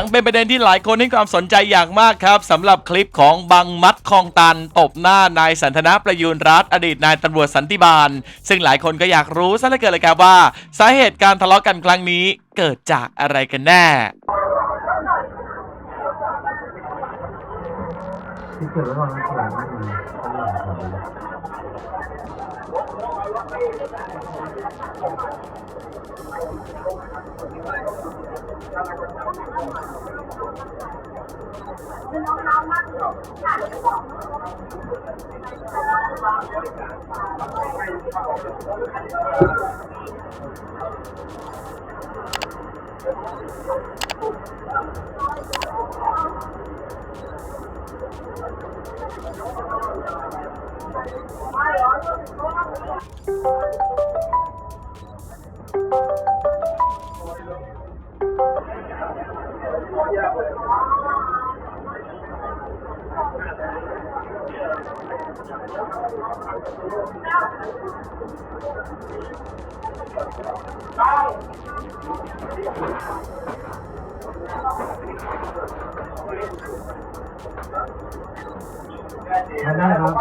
ังเป็นประเด็นที่หลายคนให้ความสนใจอย่างมากครับสำหรับคลิปของบังมัดคลองตันตบหน้านายสันทนาประยูนรัฐอดีตนายตำรวจสันติบาล ซึ่งหลายคนก็อยากรู้ซะเหลือเกินเลยครับว่า สาเหตุการทะเลาะกันครั้งนี้เกิดจากอะไรกันแน่ที่เกิดระหว่างสองคน มีไม่มีอะได้ครับ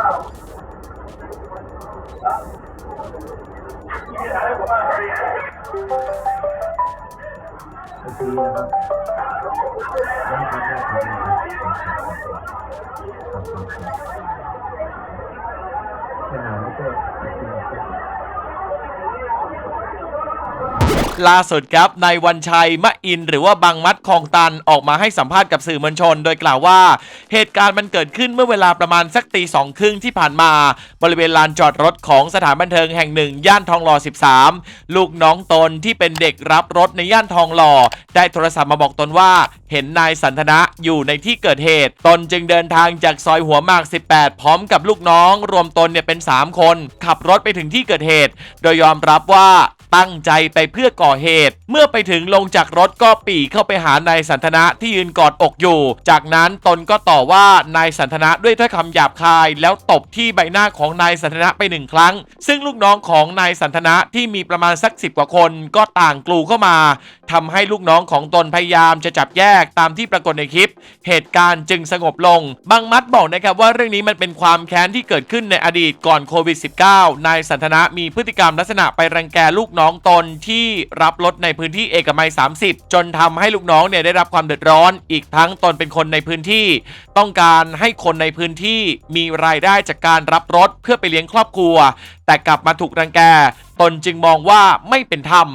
โอเคนะครับได้ครับได้ครับได้ครับครับครับขนาดนี้ก็ ล่าสุดครับนายวันชัยมะอิน หรือว่าบังมัดคองตันออกมาให้สัมภาษณ์กับสื่อมวลชน โดยกล่าวว่า เหตุการณ์มันเกิดขึ้นเมื่อเวลาประมาณสักตีสองครึ่งที่ผ่านมา บริเวณลานจอดรถของสถานบันเทิงแห่งหนึ่ง ย่านทองหล่อ 13 ลูกน้องตนที่เป็นเด็กรับรถในย่านทองหล่อ ได้โทรศัพท์มาบอกตนว่า เห็นนายสันทนะอยู่ในที่เกิดเหตุ ตนจึงเดินทางจากซอยหัวหมาก 18 พร้อมกับลูกน้อง รวมตนเนี่ยเป็น 3 คน ขับรถไปถึงที่เกิดเหตุ โดยยอมรับว่า ตั้งใจไปเพื่อก่อเหตุ เมื่อไปถึงลงจากรถก็ปรีเข้าไปหานายสันทนะที่ยืนกอดอกอยู่ จากนั้นตนก็ต่อว่านายสันทนะด้วยถ้อยคำหยาบคาย แล้วตบที่ใบหน้าของนายสันทนะไปหนึ่งครั้ง ซึ่งลูกน้องของนายสันทนะที่มีประมาณสักสิบกว่าคน ก็ต่างกลูเข้ามาทำให้ลูกน้องของตนพยายามจะจับแยกตามที่ปรากฏในคลิป เหตุการณ์จึงสงบลง บางมัดบอกนะครับว่าเรื่องนี้มันเป็นความแค้นที่เกิดขึ้นในอดีตก่อนโควิด -19 นายสันทนะมีพฤติกรรมลักษณะไปรังแกลูกน้องตนที่รับรถในพื้นที่เอกมัย 30 จนทำให้ลูกน้องเนี่ยได้รับความเดือดร้อน อีกทั้งตนเป็นคนในพื้นที่ ต้องการให้คนในพื้นที่มีรายได้จากการรับรถเพื่อไปเลี้ยงครอบครัว แต่กลับมาถูกรังแก ตนจึงมองว่าไม่เป็นธรรม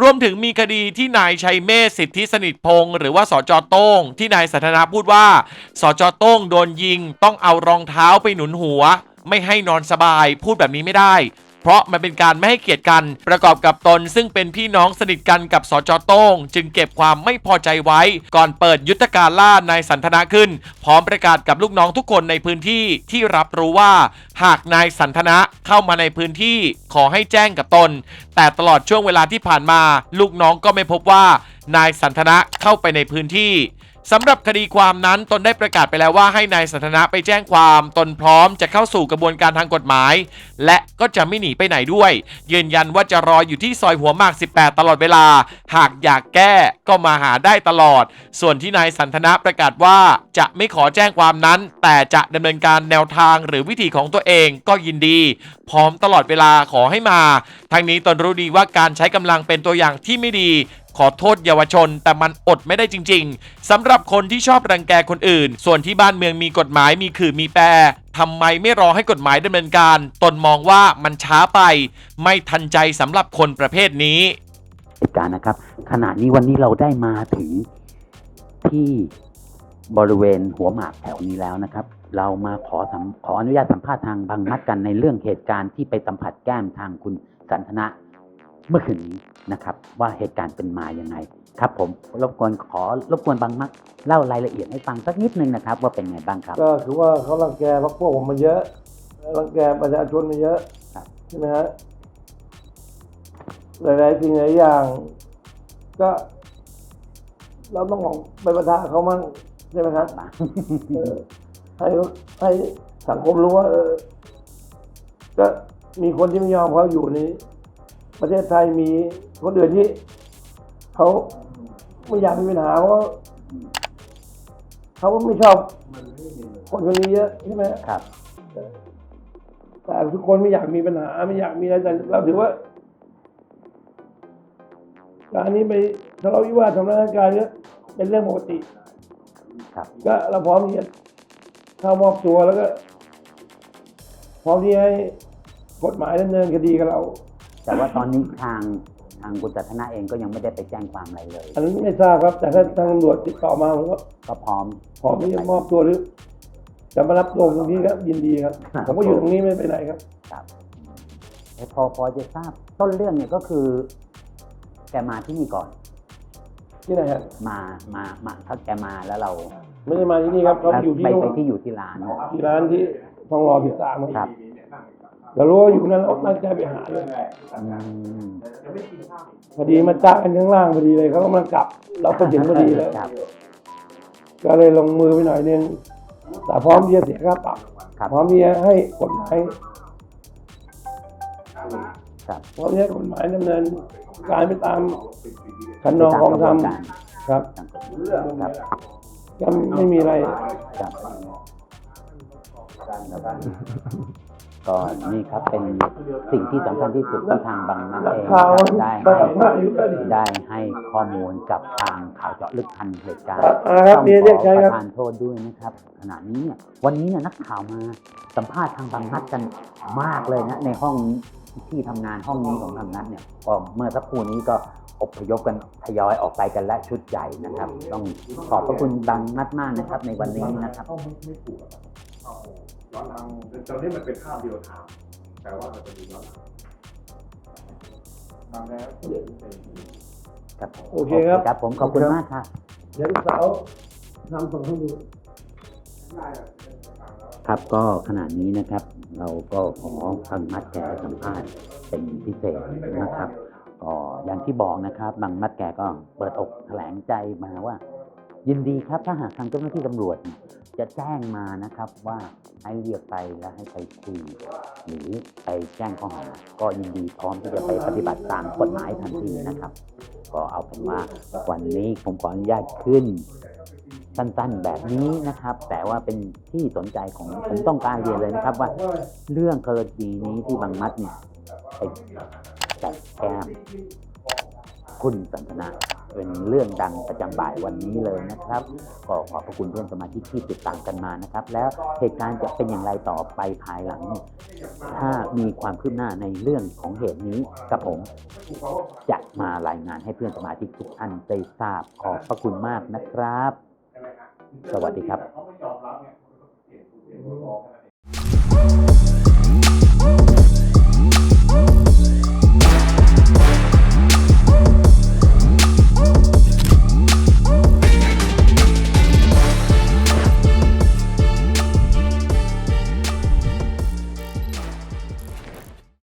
รวมถึงมีคดีที่นายชัยเมธสิทธิสนิทพงศ์หรือว่าสจโต้ง ที่นายสัทนาพูดว่า สจโต้งโดนยิง ต้องเอารองเท้าไปหนุนหัว ไม่ให้นอนสบายพูดแบบนี้ไม่ได้ เพราะมันเป็นการไม่ให้เกียรติกัน ประกอบกับตนซึ่งเป็นพี่น้องสนิทกันกับสจโต้งจึงเก็บความไม่พอใจไว้ ก่อนเปิดยุทธการล่านายสันทนาขึ้น พร้อมประกาศกับลูกน้องทุกคนในพื้นที่ที่รับรู้ว่า หากนายสันทนะเข้ามาในพื้นที่ขอให้แจ้งกับตน แต่ตลอดช่วงเวลาที่ผ่านมา ลูกน้องก็ไม่พบว่านายสันทนะเข้าไปในพื้นที่ สำหรับคดีความนั้นตนได้ประกาศไปแล้วว่าให้นายสันทนะไปแจ้งความตนพร้อมจะเข้าสู่กระบวนการทางกฎหมาย และก็จะไม่หนีไปไหนด้วย ยืนยันว่าจะรออยู่ที่ซอยหัวหมาก 18 ตลอดเวลา หากอยากแก้ก็มาหาได้ตลอด ส่วนที่นายสันทนะประกาศว่าจะไม่ขอแจ้งความนั้น แต่จะดำเนินการแนวทางหรือวิธีของตัวเองก็ยินดี พร้อมตลอดเวลาขอให้มาทางนี้ตนรู้ดีว่าการใช้กำลังเป็นตัวอย่างที่ไม่ดี ขอโทษเยาวชน แต่มันอดไม่ได้จริง ๆสำหรับคนที่ชอบรังแกคนอื่น ส่วนที่บ้านเมืองมีกฎหมายมีขื่อมีแปรทำไมไม่รอให้กฎหมายดำเนินการ ตนมองว่ามันช้าไป ไม่ทันใจสำหรับคนประเภทนี้เหตุการณ์นะครับ ขณะนี้วันนี้เราได้มาถึงที่บริเวณหัวหมากแถวนี้แล้วนะครับ เรามาขอขออนุญาตสัมภาษณ์ทางบางมัดกันในเรื่องเหตุการณ์ที่ไปสัมผัสแก้มทางคุณสันทนะ เมื่อคืนนี้นะครับว่าเหตุการณ์เป็นมาอย่างไงครับผมรบกวนขอรบกวนบางมัดเล่ารายละเอียดให้ฟังสักนิดนึงนะครับ ว่าเป็นไงบ้างครับ ก็คือว่าเขารังแกพรรคพวกผมมาเยอะรังแกประชาชนมาเยอะครับใช่ไหมฮะหลายๆสิ่งหลายอย่าง ก็ เราต้องออกไปประทะเขามั่งใช่ไหมครับมาเออให้ให้สังคมรู้ว่าเออก็มีคนที่ไม่ยอมเขาอยู่ใน ประเทศไทยมีคนอื่นที่เขาไม่อยากมีปัญหาเพราะอืมเขาก็ไม่ชอบคนคนนี้เยอะใช่ไหมครับ แต่ทุกคนไม่อยากมีปัญหาไม่อยากมีอะไรแต่เราถือว่าการนี้ไปทะเลาะวิวาททำร้ายร่างกายเนี่ยเป็นเรื่องปกติครับก็เราพร้อมที่จะเข้ามอบตัวแล้วก็ พร้อมที่ให้กฎหมายดำเนินคดีกับเรา แต่ว่าตอนนี้ทางทางคุณจัตนาเองก็ยังไม่ได้ไปแจ้งความอะไรเลย อันนั้นไม่ทราบครับ แต่ถ้าทางตำรวจติดต่อมาผมก็ก็พร้อมพร้อมที่จะมอบตัวหรือจะมารับตัวตรงนี้ก็ยินดีครับ ผมก็อยู่ตรงนี้ไม่ไปไหนครับครับแต่พอพอจะทราบต้นเรื่องเนี่ยก็คือ แกมาที่นี่ก่อนที่ไหนครับมามามาถ้าแกมาแล้วเรา ไม่ได้มาที่นี่ครับเขาแล้วอยู่ที่ไปนู่ไปนที่อยู่ที่ร้านที่ร้านที่ทองหล่อสิบสามครับ เรารู้ว่าอยู่นั้นเราตั้งใจไปหาเลยอืมพอดีมาจ้ากันข้างล่างพอดีเลยเขากำลังกลับ เราไปถึงพอดีเลยครับก็เลยลงมือไปหน่อยนึงแต่พร้อมที่จะเสียค่าปรับครับพร้อมที่จะให้กฎหมายครับพร้อมที่จะให้กฎหมายดำเนิน การไปตามคันนองของธรรมครับครับก็ไม่มีอะไรครับ ก็นี่ครับเป็นสิ่งที่สำคัญที่สุดที่ทางบางนัดเองข่าวได้ไปให้กับพระอยู่ก็ดีได้ให้ข้อมูลกับทางข่าวเจาะลึกทันเหตุการณ์ครับอ่าครับต้องมีขเรียกอใช้ปครับระทานโทษด้วยนะครับขณะนี้เนี่ยวันนี้เนี่ยนักข่าวมาสัมภาษณ์ทางบางนัดกันมากเลยนะในห้องที่ทำงานห้องนี้ของบางนัดเนี่ยก็เมื่อสักครู่นี้ก็อพยพกันทยอยออกไปกันและชุดใหญ่นะครับ ต้องขอบพระคุณบางนัดมากนะครับ ในวันนี้นะครับ ต้องไม่ไม่ถูกอะครับเอาย้อนหลังตอนนี้มันเป็นภาพเดียวถามแต่ว่ามันจะมีย้อนหลังทำแล้วครับโอเคครับ ครับผมขอบคุณมากครับเดี๋ยวลูกสาวทำส่งให้ดูครับก็ขณะนี้นะครับ เราก็ขอฟังมัดแกสัมภาษณ์เป็นพิเศษนะครับก็อย่างที่บอกนะครับ บางมัดแกก็เปิดอกแถลงใจมาว่า ยินดีครับถ้าหากทางเจ้าหน้าที่ตำรวจจะแจ้งมานะครับว่าให้เรียกไปแล้วให้ไปคุยหรือไปแจ้งข้อหา ก็ยินดีพร้อมที่จะไปปฏิบัติตามกฎหมายทันทีนะครับ ก็เอาเป็นว่าวันนี้ผมขออนุญาตขึ้นสั้นๆแบบนี้นะครับ แต่ว่าเป็นที่สนใจของผมต้องการเรียนเลยนะครับว่าเรื่องกรณีนี้ที่บางมัดเนี่ยไปจัดแก้มคุณสันทนา เป็นเรื่องดังประจำบ่ายวันนี้เลยนะครับ ก็ขอบพระคุณเพื่อนสมาชิกที่ติดตามกันมานะครับ แล้วเหตุการณ์จะเป็นอย่างไรต่อไปภายหลัง ถ้ามีความคืบหน้าในเรื่องของเหตุนี้กับผม จะมารายงานให้เพื่อนสมาชิกทุกท่านได้ทราบขอบพระคุณมากนะครับ สวัสดีครับ